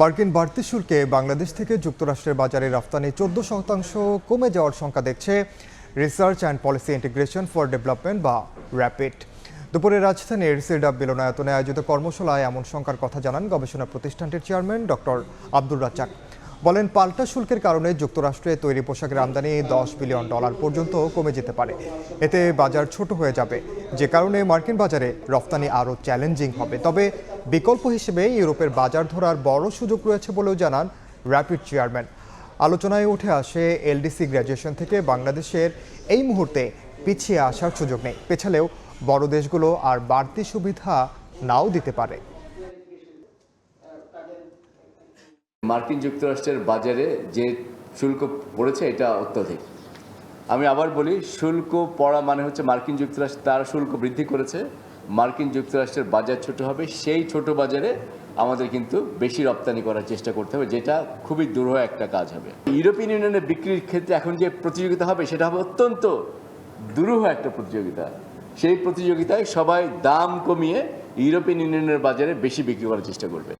মার্কিন বাড়তি শুল্কে বাংলাদেশ থেকে যুক্তরাষ্ট্রের বাজারে রফতানি চোদ্দ শতাংশ কমে যাওয়ার সংখ্যা দেখছে research and policy integration for development বা র্যাপিড দুপুরে রাজধানীর সিডাব মিলনায়তনে আয়োজিত কর্মশালায় এমন সংখ্যার কথা জানান গবেষণা প্রতিষ্ঠানটির চেয়ারম্যান ডক্টর আব্দুর রাজ্জাক। বলেন পাল্টা শুল্কের কারণে যুক্তরাষ্ট্রে তৈরি পোশাকের আমদানি দশ বিলিয়ন ডলার পর্যন্ত কমে যেতে পারে। এতে বাজার ছোট হয়ে যাবে। যে কারণে মার্কিন বাজারে রফতানি আরও চ্যালেঞ্জিং হবে। তবে বিকল্প হিসেবে ইউরোপের বাজার ধরার বড় সুযোগ রয়েছে বলেও জানান র্যাপিড চেয়ারম্যান। আলোচনায় উঠে আসে এলডিসি গ্র্যাজুয়েশন থেকে বাংলাদেশের এই মুহূর্তে পিছিয়ে আসার সুযোগ নেই। পেছালেও বড় দেশগুলো আর বাড়তি সুবিধা নাও দিতে পারে। মার্কিন যুক্তরাষ্ট্রের বাজারে যে শুল্ক পড়েছে, এটা অত্যাধিক। আমি আবার বলি, শুল্ক পড়া মানে হচ্ছে মার্কিন যুক্তরাষ্ট্র, তার শুল্ক বৃদ্ধি করেছে। মার্কিন যুক্তরাষ্ট্রের বাজার ছোট হবে, সেই ছোট বাজারে আমাদের কিন্তু বেশি রপ্তানি করার চেষ্টা করতে হবে, যেটা খুবই দুরূহ একটা কাজ হবে। ইউরোপিয়ান ইউনিয়নের বিক্রির ক্ষেত্রে এখন যে প্রতিযোগিতা হবে, সেটা হবে অত্যন্ত দুরূহ একটা প্রতিযোগিতা। সেই প্রতিযোগিতায় সবাই দাম কমিয়ে ইউরোপিয়ান ইউনিয়নের বাজারে বেশি বিক্রি করার চেষ্টা করবে।